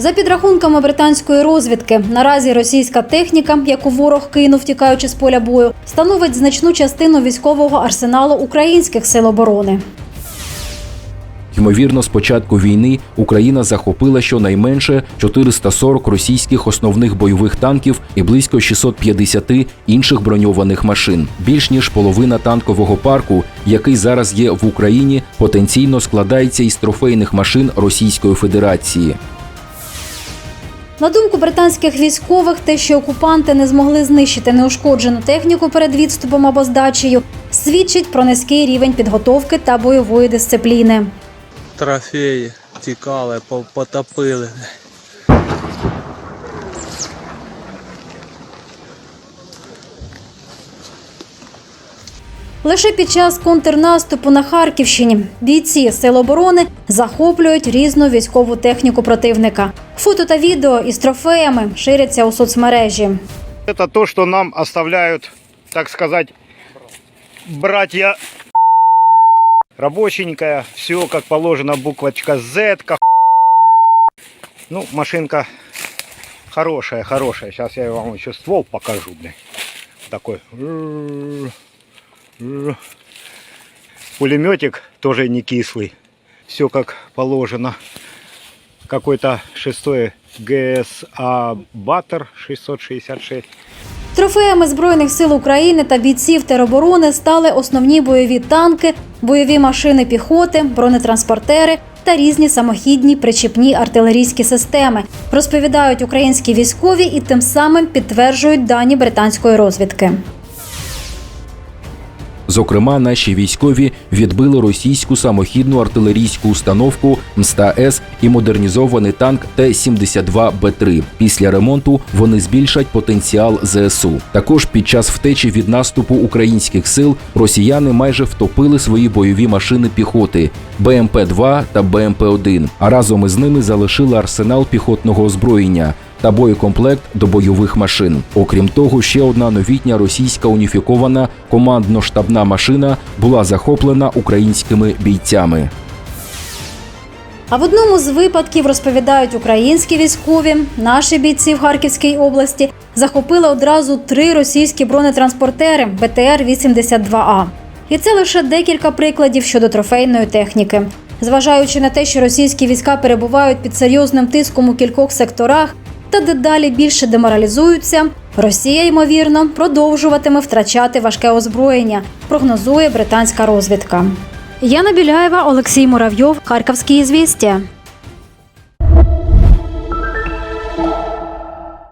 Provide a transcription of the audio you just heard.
За підрахунками британської розвідки, наразі російська техніка, яку ворог кинув, тікаючи з поля бою, становить значну частину військового арсеналу українських сил оборони. Ймовірно, з початку війни Україна захопила щонайменше 440 російських основних бойових танків і близько 650 інших броньованих машин. Більш ніж половина танкового парку, який зараз є в Україні, потенційно складається із трофейних машин Російської Федерації. На думку британських військових, те, що окупанти не змогли знищити неушкоджену техніку перед відступом або здачею, свідчить про низький рівень підготовки та бойової дисципліни. трофеї тікали, потопили. Лише під час контрнаступу на Харківщині бійці сил оборони захоплюють різну військову техніку противника. Фото та відео із трофеями ширяться у соцмережі. Это то, что нам оставляют, так сказать, братья рабоченькая, все как положено, буквочка Z. Ну, машинка хорошая, хорошая. Сейчас я вам еще ствол покажу, блин. Такой. Пулеметик тоже не кислый. Все как положено. Какой-то шестой ГСА Баттер 666. Трофеями збройних сил України та бійців тероборони стали основні бойові танки, бойові машини піхоти, бронетранспортери та різні самохідні причіпні артилерійські системи, розповідають українські військові і тим самим підтверджують дані британської розвідки. Зокрема, наші військові відбили російську самохідну артилерійську установку МСТА-С і модернізований танк Т-72Б3. Після ремонту вони збільшать потенціал ЗСУ. Також під час втечі від наступу українських сил росіяни майже втопили свої бойові машини піхоти БМП-2 та БМП-1, а разом із ними залишили арсенал піхотного озброєння та боєкомплект до бойових машин. Окрім того, ще одна новітня російська уніфікована командно-штабна машина була захоплена українськими бійцями. А в одному з випадків розповідають українські військові, наші бійці в Харківській області захопили одразу три російські бронетранспортери БТР-82А. І це лише декілька прикладів щодо трофейної техніки. Зважаючи на те, що російські війська перебувають під серйозним тиском у кількох секторах та дедалі більше деморалізуються, Росія, ймовірно, продовжуватиме втрачати важке озброєння, прогнозує британська розвідка. Яна Біляєва, Олексій Муравйов, Харківські звістя.